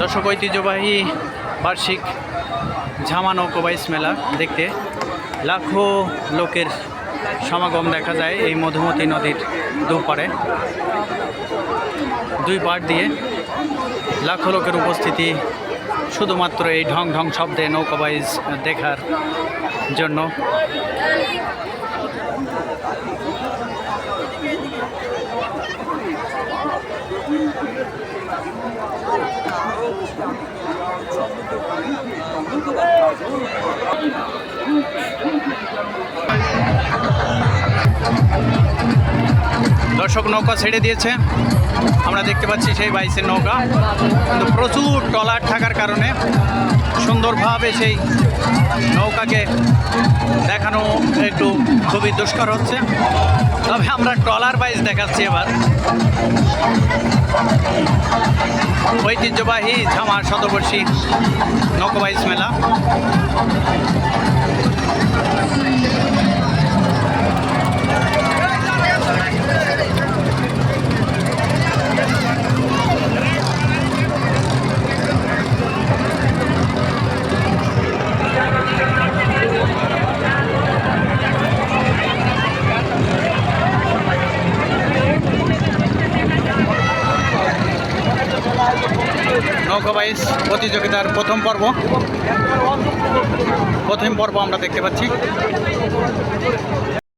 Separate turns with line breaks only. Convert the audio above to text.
দর্শক, ঐতিহ্যবাহী বার্ষিক ঝামা নৌকোবাইস মেলা দেখতে লাখো লোকের সমাগম দেখা যায় এই মধুমতি নদীর দুপারে দুই পাড় দিয়ে লাখো লোকের উপস্থিতি শুধুমাত্র এই ঢং ঢং শব্দে নৌকাবাইজ দেখার জন্য। দর্শক নৌকা ছেড়ে দিয়েছে। আমরা দেখতে পাচ্ছি সেই বাইসের নৌকা। কিন্তু প্রচুর ট্রলার থাকার কারণে সুন্দরভাবে সেই নৌকাকে দেখানো একটু খুবই দুষ্কর হচ্ছে। তবে আমরা ট্রলার বাইস দেখাচ্ছি এবার। ঐতিহ্যবাহী ঝামার শতবর্ষী নৌকোবাইজ মেলা। নৌকাবাইজ প্রতিযোগিতার প্রথম পর্ব। প্রথম পর্ব আমরা দেখতে পাচ্ছি।